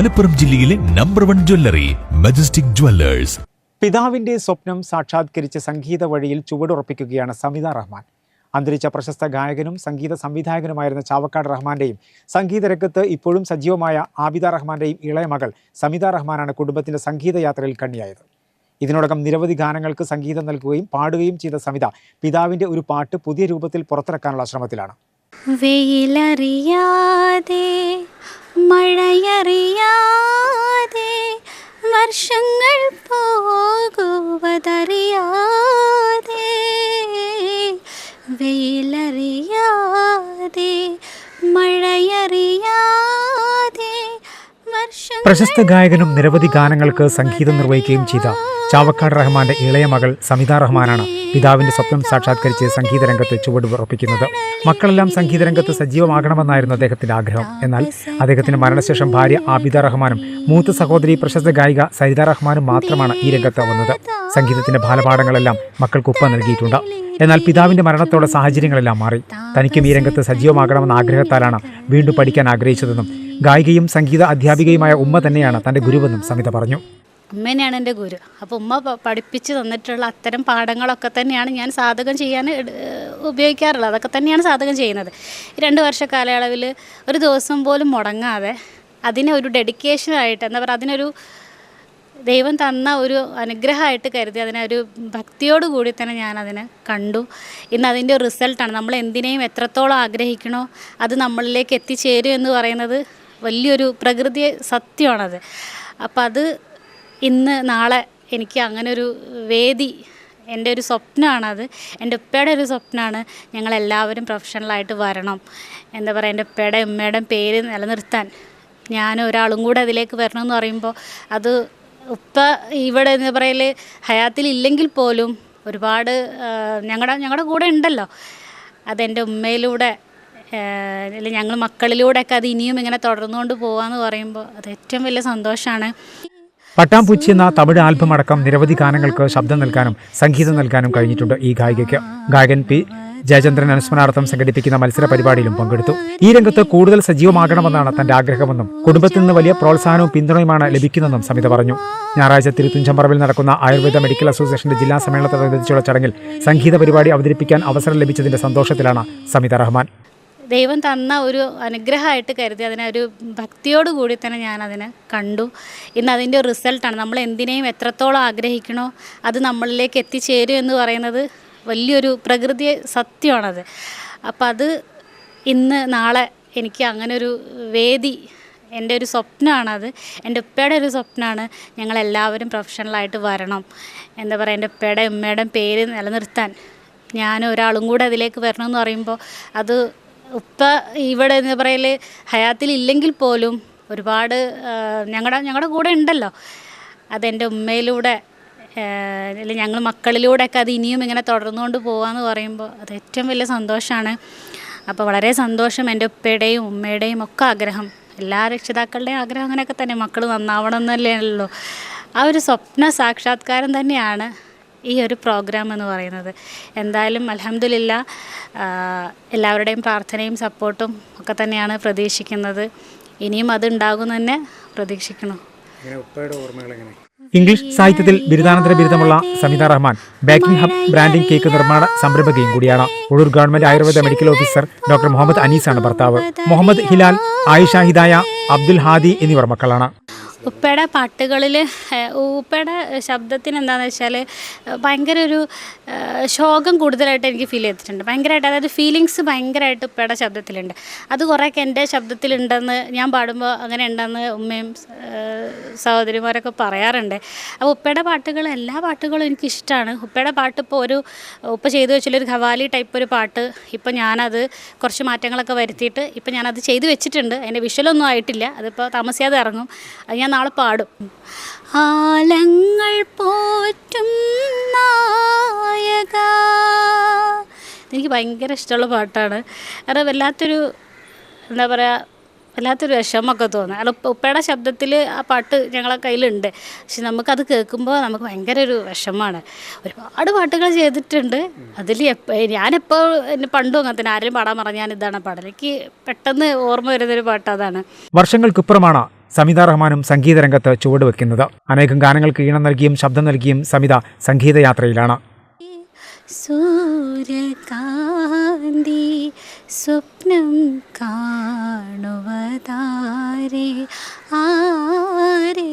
മലപ്പുറം ജില്ലയിലെ number one jewellery Majestic Jewellers പിതാവിന്റെ സ്വപ്നം സാക്ഷാത്കരിച്ച് സംഗീത വഴിയിൽ ചുവടുറപ്പിക്കുകയാണ് സമിത റഹ്മാൻ. അന്തരിച്ച പ്രശസ്ത ഗായകനും സംഗീത സംവിധായകനുമായിരുന്ന ചാവക്കാട് റഹ്മാന്റെയും സംഗീത രംഗത്ത് ഇപ്പോഴും സജീവമായ ആബിദ റഹ്മാന്റെയും ഇളയ മകൾ സമിത റഹ്മാനാണ് കുടുംബത്തിന്റെ സംഗീത യാത്രയിൽ കണ്ണിയായത്. ഇതിനോടകം നിരവധി ഗാനങ്ങൾക്ക് സംഗീതം നൽകുകയും പാടുകയും ചെയ്ത സമിത പിതാവിന്റെ ഒരു പാട്ട് പുതിയ രൂപത്തിൽ പുറത്തിറക്കാനുള്ള ശ്രമത്തിലാണ്. വെയിലറിയാതെ മഴയറിയാതെ വർഷങ്ങൾ പോകുവതറിയാതെ വെയിലറിയാതെ വർഷങ്ങൾ പ്രശസ്ത ഗായകനും നിരവധി ഗാനങ്ങൾക്ക് സംഗീതം നിർവഹിക്കുകയും ചെയ്ത ചാവക്കാട് റഹ്മാന്റെ ഇളയ മകൾ സമിത റഹ്മാനാണ് പിതാവിന്റെ സ്വപ്നം സാക്ഷാത്കരിച്ച് സംഗീത രംഗത്ത് ചുവടുറപ്പിക്കുന്നത്. മക്കളെല്ലാം സംഗീത രംഗത്ത് സജീവമാകണമെന്നായിരുന്നു അദ്ദേഹത്തിന്റെ ആഗ്രഹം. എന്നാൽ അദ്ദേഹത്തിന്റെ മരണശേഷം ഭാര്യ ആബിദ റഹ്മാനും മൂത്ത സഹോദരി പ്രശസ്ത ഗായിക സരിത റഹ്മാനും മാത്രമാണ് ഈ രംഗത്ത് വന്നത്. സംഗീതത്തിന്റെ ബാലപാഠങ്ങളെല്ലാം മക്കൾക്ക് ഉപ്പ നൽകിയിട്ടുണ്ട്. എന്നാൽ പിതാവിന്റെ മരണത്തോടെ സാഹചര്യങ്ങളെല്ലാം മാറി. തനിക്കും ഈ രംഗത്ത് സജീവമാകണമെന്ന ആഗ്രഹത്താലാണ് വീണ്ടും പഠിക്കാൻ ആഗ്രഹിച്ചതെന്നും ഗായികയും സംഗീത അധ്യാപികയുമായ ഉമ്മ തന്നെയാണ് തന്റെ ഗുരുവെന്നും സമിത പറഞ്ഞു. ഉമ്മേനെയാണ് എന്റെ ഗുരു. അപ്പോൾ ഉമ്മ പഠിപ്പിച്ച് തന്നിട്ടുള്ള അത്തരം പാഠങ്ങളൊക്കെ തന്നെയാണ് ഞാൻ സാധകം ചെയ്യാൻ ഉപയോഗിക്കാറുള്ളത്. അതൊക്കെ തന്നെയാണ് സാധകം ചെയ്യുന്നത്. രണ്ട് വർഷ കാലയളവിൽ ഒരു ദിവസം പോലും മുടങ്ങാതെ അതിനെ ഒരു ഡെഡിക്കേഷനായിട്ട് എന്താ പറയുക അതിനൊരു ദൈവം തന്ന ഒരു അനുഗ്രഹമായിട്ട് കരുതി അതിനെ ഒരു ഭക്തിയോട് കൂടി തന്നെ ഞാൻ അതിനെ കണ്ടു. ഇന്ന് അതിന്റെ റിസൾട്ടാണ്. നമ്മൾ എന്തിനേയും എത്രത്തോളം ആഗ്രഹിക്കണോ അത് നമ്മളിലേക്ക് എത്തിച്ചേരും എന്ന് പറയുന്നത് വലിയൊരു പ്രകൃതി സത്യമാണത്. അപ്പം അത് ഇന്ന് നാളെ എനിക്ക് അങ്ങനെ ഒരു വേദി എന്റെ ഒരു സ്വപ്നമാണത്. എന്റെ ഉപ്പയുടെ ഒരു സ്വപ്നമാണ് ഞങ്ങളെല്ലാവരും പ്രൊഫഷണലായിട്ട് വരണം. എന്താ പറയുക എന്റെ ഉപ്പയുടെ ഉമ്മയുടെ പേര് നിലനിർത്താൻ ഞാൻ ഒരാളും കൂടെ അതിലേക്ക് വരണമെന്ന് പറയുമ്പോൾ അത് ഉപ്പ ഇവിടെ എന്ന് പറയൽ ഹയാത്തിൽ ഇല്ലെങ്കിൽ പോലും ഒരുപാട് ഞങ്ങളുടെ ഞങ്ങളുടെ കൂടെ ഉണ്ടല്ലോ. അതെന്റെ ഉമ്മയിലൂടെ അല്ലെങ്കിൽ ഞങ്ങൾ മക്കളിലൂടെയൊക്കെ അത് ഇനിയും ഇങ്ങനെ തുടർന്നുകൊണ്ട് പോകാമെന്ന് പറയുമ്പോൾ അത് ഏറ്റവും വലിയ സന്തോഷമാണ് പട്ടാമ്പൂച്ചി എന്ന തമിഴ് ആൽബം അടക്കം നിരവധി ഗാനങ്ങൾക്ക് ശബ്ദം നൽകാനും സംഗീതം നൽകാനും കഴിഞ്ഞിട്ടുണ്ട് ഈ ഗായികയ്ക്ക്. ഗായകൻ പി ജയചന്ദ്രൻ അനുസ്മരണാർത്ഥം സംഘടിപ്പിക്കുന്ന മത്സര പരിപാടിയിലും പങ്കെടുത്തു. ഈ രംഗത്ത് കൂടുതൽ സജീവമാകണമെന്നാണ് തന്റെ ആഗ്രഹമെന്നും കുടുംബത്തിൽ നിന്ന് വലിയ പ്രോത്സാഹനവും പിന്തുണയുമാണ് ലഭിക്കുന്നതെന്നും സമിത പറഞ്ഞു. ഞായറാഴ്ച തിരുത്തുഞ്ചമ്പറമ്പിൽ നടക്കുന്ന ആയുർവേദ മെഡിക്കൽ അസോസിയേഷന്റെ ജില്ലാ സമ്മേളനത്തോടനുബന്ധിച്ചുള്ള ചടങ്ങിൽ സംഗീത പരിപാടി അവതരിപ്പിക്കാൻ അവസരം ലഭിച്ചതിന്റെ സന്തോഷത്തിലാണ് സമിത റഹ്മാൻ. ദൈവം തന്ന ഒരു അനുഗ്രഹമായിട്ട് കരുതി അതിനെ ഒരു ഭക്തിയോട് കൂടി തന്നെ ഞാൻ അതിനെ കണ്ടു. ഇന്ന് അതിന്റെ ഒരു റിസൾട്ടാണ്. നമ്മൾ എന്തിനേയും എത്രത്തോളം ആഗ്രഹിക്കണോ അത് നമ്മളിലേക്ക് എത്തിച്ചേരും എന്ന് പറയുന്നത് വലിയൊരു പ്രകൃതി സത്യമാണത്. അപ്പം അത് ഇന്ന് നാളെ എനിക്ക് അങ്ങനെ ഒരു വേദി എന്റെ ഒരു സ്വപ്നമാണത് എന്റെ ഉപ്പയുടെ ഒരു സ്വപ്നമാണ് ഞങ്ങളെല്ലാവരും പ്രൊഫഷണലായിട്ട് വരണം. എന്താ പറയുക എന്റെ ഉപ്പയുടെ ഉമ്മയുടെ പേര് നിലനിർത്താൻ. ഞാൻ ഒരാളും കൂടെ അതിലേക്ക് വരണമെന്ന് പറയുമ്പോൾ അത് ഉപ്പ ഇവിടെ എന്താ പറയൽ ഹയാത്തിൽ ഇല്ലെങ്കിൽ പോലും ഒരുപാട് ഞങ്ങളുടെ ഞങ്ങളുടെ കൂടെ ഉണ്ടല്ലോ. അതെന്റെ ഉമ്മയിലൂടെ അല്ലെങ്കിൽ ഞങ്ങൾ മക്കളിലൂടെയൊക്കെ അത് ഇനിയും ഇങ്ങനെ തുടർന്നുകൊണ്ട് പോകാമെന്ന് പറയുമ്പോൾ അത് ഏറ്റവും വലിയ സന്തോഷമാണ് അപ്പോൾ വളരെ സന്തോഷം എന്റെ ഉപ്പയുടെയും ഉമ്മയുടെയും ഒക്കെ ആഗ്രഹം. എല്ലാ രക്ഷിതാക്കളുടെയും ആഗ്രഹം അങ്ങനെയൊക്കെ തന്നെ മക്കൾ നന്നാവണം എന്നല്ലേ ആ ഒരു സ്വപ്ന സാക്ഷാത്കാരം തന്നെയാണ് ഈ ഒരു പ്രോഗ്രാം എന്ന് പറയുന്നത്. എന്തായാലും അലഹമില്ല എല്ലാവരുടെയും പ്രാർത്ഥനയും സപ്പോർട്ടും ഒക്കെ തന്നെയാണ് പ്രതീക്ഷിക്കുന്നത്. ഇനിയും അത് ഉണ്ടാകുമെന്ന് തന്നെ പ്രതീക്ഷിക്കുന്നു. ഇംഗ്ലീഷ് സാഹിത്യത്തിൽ ബിരുദാനന്തര ബിരുദമുള്ള Samitha Rahman baking hub branding cake നിർമ്മാണ സംരംഭകയും കൂടിയാണ്. Ulloor government Ayurveda medical officer doctor Muhammad അനീസാണ് ഭർത്താവ്. മുഹമ്മദ് ഹിലാൽ ആയിഷ ഹിദായ അബ്ദുൽ ഹാദി എന്നിവർ മക്കളാണ്. ഉപ്പയുടെ പാട്ടുകളിൽ ഉപ്പയുടെ ശബ്ദത്തിന് എന്താണെന്ന് വെച്ചാൽ ഭയങ്കര ഒരു ശോകം കൂടുതലായിട്ട് എനിക്ക് ഫീൽ ചെയ്തിട്ടുണ്ട്. ഭയങ്കരമായിട്ട് അതായത് ഫീലിങ്സ് ഭയങ്കരമായിട്ട് ഉപ്പയുടെ ശബ്ദത്തിലുണ്ട്. അത് കുറേയൊക്കെ എന്റെ ശബ്ദത്തിലുണ്ടെന്ന് ഞാൻ പാടുമ്പോൾ അങ്ങനെ ഉണ്ടെന്ന് ഉമ്മയും സഹോദരിമാരൊക്കെ പറയാറുണ്ട്. അപ്പോൾ ഉപ്പയുടെ പാട്ടുകൾ എല്ലാ പാട്ടുകളും എനിക്കിഷ്ടമാണ്. ഉപ്പയുടെ പാട്ട് ഇപ്പോൾ ഒരു ഉപ്പ ചെയ്തു വെച്ചുള്ളൊരു ഖവാലി ടൈപ്പ് ഒരു പാട്ട്. ഇപ്പോൾ ഞാനത് കുറച്ച് മാറ്റങ്ങളൊക്കെ വരുത്തിയിട്ട് ഇപ്പോൾ ഞാനത് ചെയ്തു വെച്ചിട്ടുണ്ട്. അതിന്റെ വിഷ്വലൊന്നും ആയിട്ടില്ല. അതിപ്പോൾ താമസിയാതെ ഇറങ്ങും. അത് ഞാൻ നാളെ പാടും. ആലങ്ങൾ പോറ്റും നായക. എനിക്ക് ഭയങ്കര ഇഷ്ടമുള്ള പാട്ടാണ്. കാരണം വല്ലാത്തൊരു എന്താ പറയുക വല്ലാത്തൊരു വിഷമമൊക്കെ തോന്നുക അല്ല ഉപ്പ ഉപ്പയുടെ ശബ്ദത്തിൽ ആ പാട്ട് ഞങ്ങളെ കയ്യിലുണ്ട്. പക്ഷെ നമുക്കത് കേൾക്കുമ്പോൾ നമുക്ക് ഭയങ്കര ഒരു വിഷമമാണ്. ഒരുപാട് പാട്ടുകൾ ചെയ്തിട്ടുണ്ട്. അതിൽ എപ്പോൾ ഞാനെപ്പോൾ പണ്ടും അങ്ങനെ തന്നെ ആരെങ്കിലും പാടാൻ പറഞ്ഞാൽ ഇതാണ് പാടൽ എനിക്ക് പെട്ടെന്ന് ഓർമ്മ വരുന്നൊരു പാട്ട് അതാണ്. വർഷങ്ങൾക്കിപ്പുറമാണ് സമിത റഹ്മാനും സംഗീതരംഗത്ത് ചുവടുവെക്കുന്നത് അനേകം ഗാനങ്ങൾക്ക് ഈണം നൽകിയും ശബ്ദം നൽകിയും സമിത സംഗീതയാത്രയിലാണ് സൂര്യകാന്തി സ്വപ്നം കാണുവതാരേ ആരേ